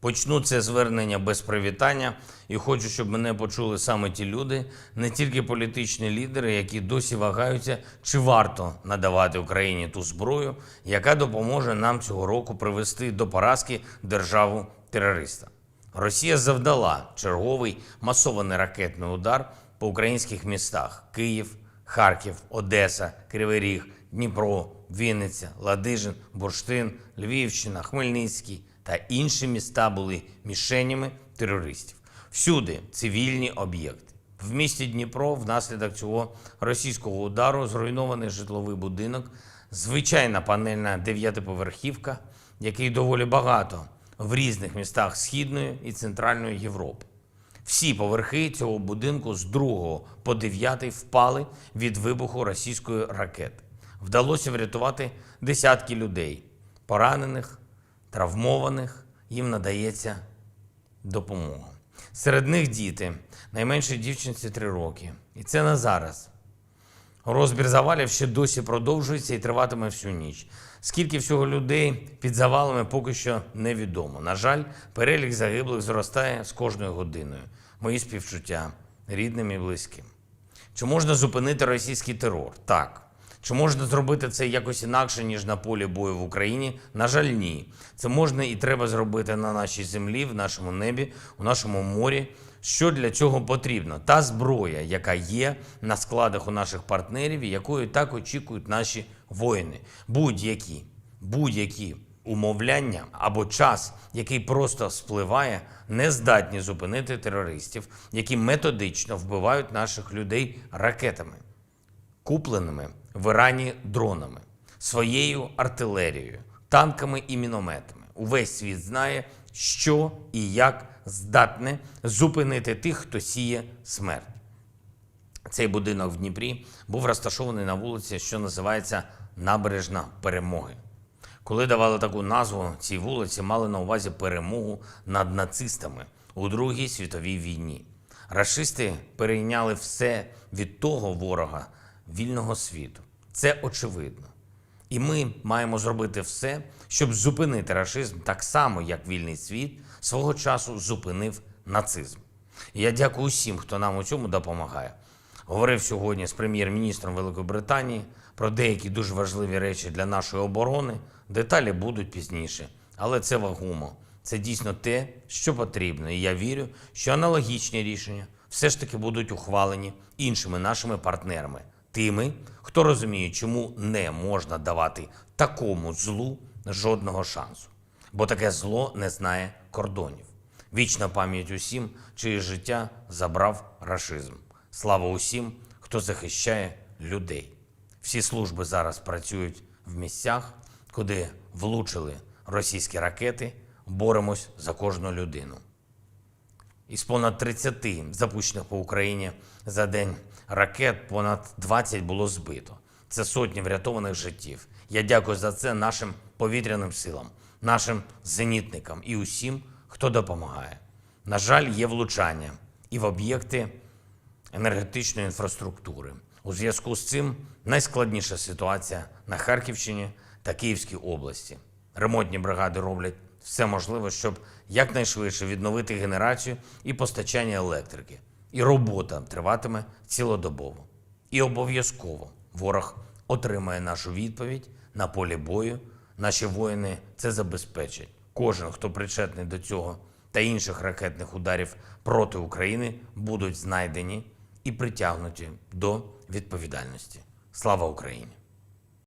Почну це звернення без привітання і хочу, щоб мене почули саме ті люди, не тільки політичні лідери, які досі вагаються, чи варто надавати Україні ту зброю, яка допоможе нам цього року привести до поразки державу терориста. Росія завдала черговий масований ракетний удар по українських містах: Київ, Харків, Одеса, Кривий Ріг, Дніпро, Вінниця, Ладижин, Бурштин, Львівщина, Хмельницький та інші міста були мішенями терористів. Всюди цивільні об'єкти. В місті Дніпро внаслідок цього російського удару зруйнований житловий будинок, звичайна панельна дев'ятиповерхівка, який доволі багато в різних містах Східної і Центральної Європи. Всі поверхи цього будинку з 2 по 9 впали від вибуху російської ракети. Вдалося врятувати десятки людей, поранених, травмованих. Їм надається допомога. Серед них діти, найменшій дівчинці 3 роки. І це не зараз. Розбір завалів ще досі продовжується і триватиме всю ніч. Скільки всього людей під завалами поки що невідомо. На жаль, перелік загиблих зростає з кожною годиною. Мої співчуття рідним і близьким. Чи можна зупинити російський терор? Так. Чи можна зробити це якось інакше, ніж на полі бою в Україні? На жаль, ні. Це можна і треба зробити на нашій землі, в нашому небі, у нашому морі. Що для цього потрібно? Та зброя, яка є на складах у наших партнерів, і якої так очікують наші воїни. Будь-які, будь-які умовляння або час, який просто спливає, не здатні зупинити терористів, які методично вбивають наших людей ракетами купленими в Ірані дронами, своєю артилерією, танками і мінометами. Увесь світ знає, що і як здатне зупинити тих, хто сіє смерть. Цей будинок в Дніпрі був розташований на вулиці, що називається Набережна Перемоги. Коли давали таку назву цій вулиці, мали на увазі перемогу над нацистами у Другій світовій війні. Рашисти перейняли все від того ворога вільного світу. Це очевидно. І ми маємо зробити все, щоб зупинити рашизм так само, як вільний світ свого часу зупинив нацизм. Я дякую усім, хто нам у цьому допомагає. Говорив сьогодні з прем'єр-міністром Великої Британії про деякі дуже важливі речі для нашої оборони. Деталі будуть пізніше, але це вагомо. Це дійсно те, що потрібно. І я вірю, що аналогічні рішення все ж таки будуть ухвалені іншими нашими партнерами, тими, хто розуміє, чому не можна давати такому злу жодного шансу. Бо таке зло не знає кордонів. Вічна пам'ять усім, чиє життя забрав рашизм. Слава усім, хто захищає людей. Всі служби зараз працюють в місцях, куди влучили російські ракети. Боремось за кожну людину. Із понад 30 запущених по Україні за день ракет, понад 20 було збито. Це сотні врятованих життів. Я дякую за це нашим повітряним силам, нашим зенітникам і усім, хто допомагає. На жаль, є влучання і в об'єкти енергетичної інфраструктури. У зв'язку з цим найскладніша ситуація на Харківщині та Київській області. Ремонтні бригади роблять все можливе, щоб якнайшвидше відновити генерацію і постачання електрики. І робота триватиме цілодобово. І обов'язково ворог отримає нашу відповідь на полі бою. Наші воїни це забезпечать. Кожен, хто причетний до цього та інших ракетних ударів проти України, будуть знайдені і притягнуті до відповідальності. Слава Україні!